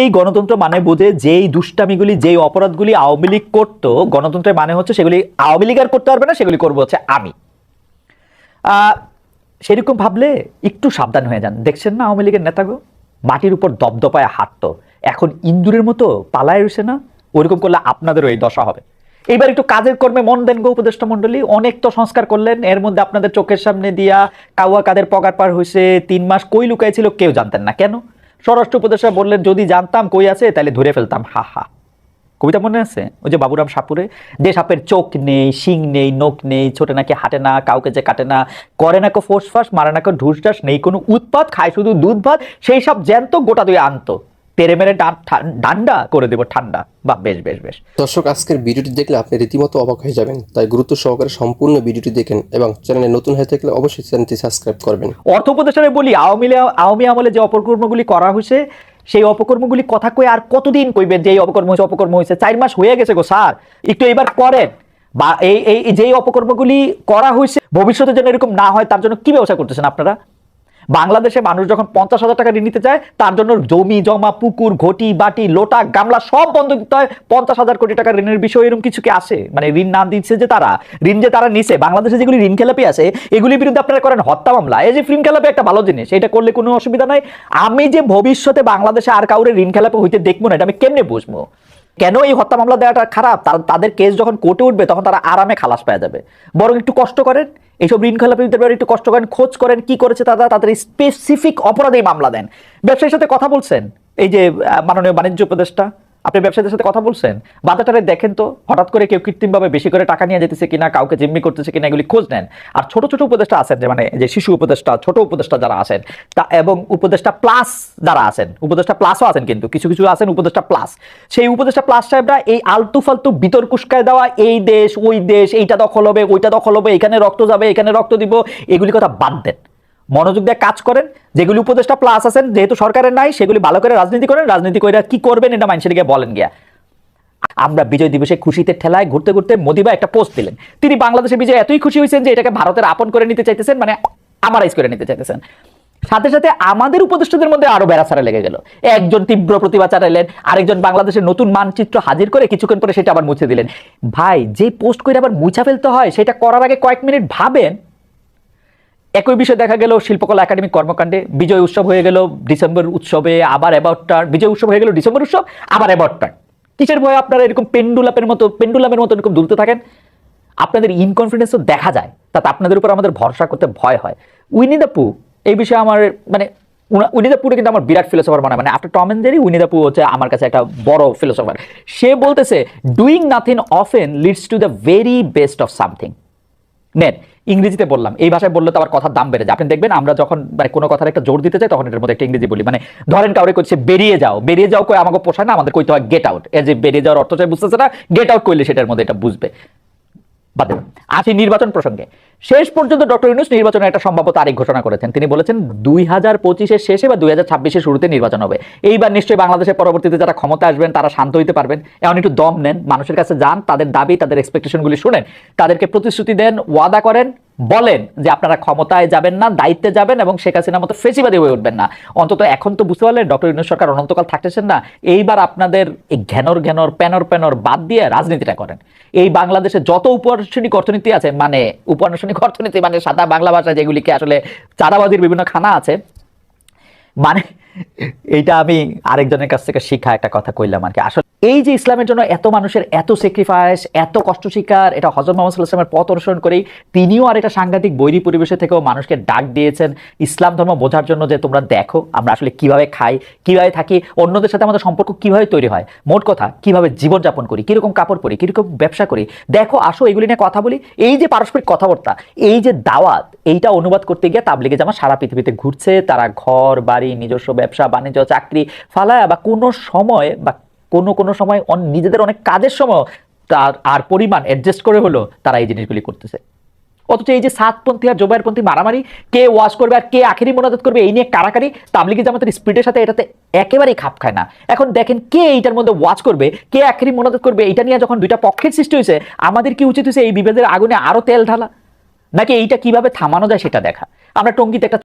এই গণতন্ত্র মানে বোঝে যেই দুষ্টামিগুলি, যেই অপরাধগুলি আওয়ামী লীগ করতো, গণতন্ত্রের মানে হচ্ছে সেগুলি আওয়ামী লীগ আর করতে পারবে না, সেগুলি করব হচ্ছে আমি। সেরকম ভাবলে একটু সাবধান হয়ে যান। দেখছেন না আওয়ামী লীগের নেতাগো? মাটির উপর দপদপায় হাঁটতো। এখন ইন্দুরের মতো পালায় রয়েছে না? ওইরকম করলে আপনাদেরও এই দশা হবে। এইবার একটু কাজের কর্মে মন দেন গো উপদেষ্টা মন্ডলী অনেক তো সংস্কার করলেন, এর মধ্যে আপনাদের চোখের সামনে দিয়া কাউয়া কাদের পগার পার হয়েছে তিন মাস কই লুকাই ছিল কেউ জানতেন না। কেন? স্বরাষ্ট্র উপদেষ্টা বললেন, যদি জানতাম কই আছে তাহলে ধরে ফেলতাম। হা হা। কবিতা মনে আছে? ওই যে বাবুরাম সাপুরে? যে সাপের চোখ নেই, শিং নেই নখ নেই, ছোটে নাকি হাঁটে না, কাউকে যে কাটে না। করে না কো ফোঁস ফাঁস, মারে না কো ঢুস, নেই কোনো উৎপাত, খায় শুধু দুধ ভাত, সেই সব জ্যান্ত গোটা দুই আনতো। তেরে মেরে ডান্ডা করে দেবো ঠান্ডা। বা বেশ বেশ বেশ। দর্শক আজকের ভিডিওটি দেখলে আপনি রীতিমতো অবাক হয়ে যাবেন তাই গুরুত্ব সহকারে সম্পূর্ণ ভিডিওটি দেখেন এবং চ্যানেলে নতুন হয়ে থাকলে অবশ্যই চ্যানেলটি সাবস্ক্রাইব করবেন। অর্থ উপদেষ্টারে বলি আওয়ামী আওয়ামী আমলে যে অপকর্মগুলি করা হয়েছে সেই অপকর্মগুলি কথা কই আর কতদিন কইবেন যে এই অপকর্ম হয়েছে অপকর্ম হয়েছে? চার মাস হয়ে গেছে গো স্যার। একটু এবার করেন। বা এই এই এই যেই অপকর্মগুলি করা হয়েছে ভবিষ্যতে যেন এরকম না হয় তার জন্য কি ব্যবস্থা করতেছেন আপনারা? বাংলাদেশে মানুষ যখন পঞ্চাশ হাজার টাকা ঋণ নিতে চায়, তার জন্য জমি, জমা, পুকুর, ঘটি, বাটি, লোটা, গামলা সব বন্ধ দিতে হয়। পঞ্চাশ হাজার কোটি টাকা ঋণের বিষয় এরকম কিছু কি আসে মানে ঋণ না দিচ্ছে যে তারা, ঋণ যে তারা নিছে, বাংলাদেশে যেগুলি ঋণ খেলাপি আছে, এগুলির বিরুদ্ধে আপনারা করেন হত্যা মামলা। এই যে ঋণ খেলাপি একটা ভালো জিনিস, এটা করলে কোনো অসুবিধা নাই। আমি যে ভবিষ্যতে বাংলাদেশে আর কাউরে ঋণ খেলাপি হইতে দেখব না, এটা আমি কেমনে বুঝব? কেন এই হত্যা মামলা দেওয়াটা খারাপ? তাদের কেস যখন কোর্টে উঠবে, তখন তারা আরামে খালাস পাওয়া যাবে। বরং একটু কষ্ট করেন। এইসব ঋণ খেলাপিদের ব্যাপারে একটু কষ্ট করেন, খোঁজ করেন কি করেছে তারা, তাদের স্পেসিফিক অপরাধেই মামলা দেন। ব্যবসায়ীর সাথে কথা বলছেন? এই যে মাননীয় বাণিজ্য উপদেষ্টা। আপনি ব্যবসায়ীদের সাথে কথা বলছেন? বাজারটারে দেখেন তো, হঠাৎ করে কেউ কৃত্রিমভাবে বেশি করে টাকা নিয়ে যেতেছে কিনা, কাউকে জিম্মি করতেছে কিনা, এগুলি খোঁজ নেন। আর ছোট ছোট উপদেষ্টা আছেন যে মানে যে শিশু উপদেষ্টা, ছোট উপদেষ্টা যারা আছেন, তা এবং উপদেষ্টা প্লাস যারা আছেন, উপদেষ্টা প্লাসও আছেন কিন্তু, কিছু কিছু আছেন উপদেষ্টা প্লাস। সেই উপদেষ্টা প্লাস সাহেবরা এই আলতু ফালতু বিতর্ক উস্কায় দেওয়া, এই দেশ, ওই দেশ, এইটা দখল হবে, ওইটা দখল হবে, এখানে রক্ত যাবে, এখানে রক্ত দিব, এগুলি কথা বাদ দেন। মনোযোগ দিয়ে কাজ করেন, যেগুলি উপদেষ্টা প্লাস আছেন, যেহেতু সরকারের নাই, সেগুলি ভালো করে রাজনীতি করেন, রাজনীতি করে কি করবেন এটা মানুষের গিয়ে বলেন গিয়া। আমরা বিজয় দিবসে খুশিতে ঠেলায় ঘুরতে ঘুরতে মোদিবা একটা পোস্ট দিলেন। তিনি বাংলাদেশের বিজয় এতই খুশি হয়েছেন যে এটাকে ভারতের আপন করে নিতে চাইতেছেন মানে আমারাইজ করে নিতে চাইতেছেন। সাথে সাথে আমাদের উপদেষ্টাদের মধ্যে আরও বেড়াছাড়া লেগে গেল। একজন তীব্র প্রতিবাদ চালাইলেন আরেকজন বাংলাদেশের নতুন মানচিত্র হাজির করে কিছুক্ষণ পরে সেটা আবার মুছে দিলেন। ভাই, যে পোস্ট করে আবার মুছা ফেলতে হয়, সেটা করার আগে কয়েক মিনিট ভাবেন একই বিষয় দেখা গেল শিল্পকলা একাডেমিক কর্মকাণ্ডে বিজয় উৎসব হয়ে গেল ডিসেম্বর উৎসবে, আবার অ্যাবাউট টার্ন বিজয় উৎসব হয়ে গেল ডিসেম্বর উৎসব, আবার অ্যাবাউট টার্ন কিসের ভয়ে আপনারা এরকম পেন্ডুলাপের মতো, পেন্ডুলামের মতো এরকম দুলতে থাকেন? আপনাদের ইনকনফিডেন্সও দেখা যায়, তাতে আপনাদের উপর আমাদের ভরসা করতে ভয় হয়। উইনি দ্য পু এই বিষয়ে আমার মানে উনা- উইনি দ্য পুরে কিন্তু আমার বিরাট ফিলোসফার মনে মানে after Tom and Jerry Winnie the Pooh হচ্ছে আমার কাছে একটা বড় ফিলোসফার সে বলতেছে doing nothing often leads to the very best of something নেন। ইংরেজিতে বললাম, এই ভাষায় বললে তো আবার কথার দাম বেড়ে যায়। আপনি দেখবেন, আমরা যখন মানে কোনো কথার একটা জোর দিতে চাই, তখন এটার মধ্যে একটা ইংরেজি বলি। মানে ধরেন কাউরে করছে বেরিয়ে যাও বেরিয়ে যাও কই আমাকে পোষায় না? আমাদের কইতে হয় গেট আউট এ যে, বেরিয়ে যাওয়ার অর্থ চাই বুঝতেছে না গেট আউট করলে সেটার মধ্যে এটা বুঝবে। বাদে আসি নির্বাচন প্রসঙ্গে। শেষ পর্যন্ত ডক্টর ইউনুস নির্বাচনের একটা সম্ভাব্য তারিখ ঘোষণা করেছেন। তিনি বলেছেন, দুই হাজার পঁচিশের শেষে বা দুই হাজার ছাব্বিশের শুরুতে নির্বাচন হবে। এইবার নিশ্চয়ই বাংলাদেশের পরবর্তীতে যারা ক্ষমতা আসবেন, তারা শান্ত হইতে পারবেন। এমন একটু দম নেন, মানুষের কাছে যান, তাদের দাবি, তাদের এক্সপেকটেশনগুলি শুনেন। তাদেরকে প্রতিশ্রুতি দেন, ওয়াদা করেন। বলেন যে আপনারা ক্ষমতায় যাবেন না, দায়িত্বে যাবেন এবং শেখ হাসিনার মতো ফেসিবাদী হয়ে উঠবেন না। অন্তত এখন তো বুঝতে পারলেন, ডক্টর ইউনুস সরকার অনন্তকাল থাকতেছেন না। এইবার আপনাদের এই ঘ্যানর ঘ্যানর, প্যানর প্যানর বাদ দিয়ে রাজনীতিটা করেন। এই বাংলাদেশে যত উপানুষ্ঠানিক অর্থনীতি আছে মানে উপানুষ্ঠানিক অর্থনীতি মানে সাদা বাংলা ভাষা যেগুলিকে আসলে চাঁদাবাজির বিভিন্ন খানা আছে মানে এইটা আমি আরেকজনের কাছ থেকে শিখা একটা কথা কইলাম আর কি। আসলে এই যে ইসলামের জন্য এত মানুষের এত স্যাক্রিফাইস এত কষ্ট শিকার, এটা হজরত মোহাম্মদ ইসলামের পথ অনুসরণ করেই তিনিও আর একটা সাংঘাতিক বৈরী পরিবেশে থেকেও মানুষকে ডাক দিয়েছেন। ইসলাম ধর্ম বোঝার জন্য যে তোমরা দেখো আমরা আসলে কীভাবে খাই, কীভাবে থাকি, অন্যদের সাথে আমাদের সম্পর্ক কীভাবে তৈরি হয়, মোট কথা কীভাবে জীবনযাপন করি, কীরকম কাপড় পরি, কীরকম ব্যবসা করি। দেখো, আসো এগুলি নিয়ে কথা বলি। এই যে পারস্পরিক কথাবার্তা, এই যে দাওয়াত, এইটা অনুবাদ করতে গিয়ে তাবলিগে জামা সারা পৃথিবীতে ঘুরছে। তারা ঘর, বাড়ি, নিজস্ব ব্যবসা, বাণিজ্য, চাকরি, ফালায়া বা কোনো সময় বা কোনো কোনো সময় নিজেদের অনেক কাজের সময় তার আর পরিমাণ অ্যাডজাস্ট করে হলো তারা এই জিনিসগুলি করতেছে। অথচ এই যে সাতপন্থী আর জোবাইরপন্থী মারামারি, কে ওয়াশ করবে আর কে আখেরি মোনাজাত করবে, এই নিয়ে কারাকারি, তাবলিগি জামাতের স্পিডের সাথে এটাতে একেবারেই খাপ খায় না। এখন দেখেন কে এইটার মধ্যে ওয়াচ করবে, কে আখেরি মোনাজাত করবে এটা নিয়ে যখন দুইটা পক্ষের সৃষ্টি হয়েছে, আমাদের কি উচিত হয়েছে এই বিভেদের আগুনে আরও তেল ঢালা? নাকি এইটা কীভাবে থামানো যায় সেটা দেখা? আমরা টঙ্গিতে একটা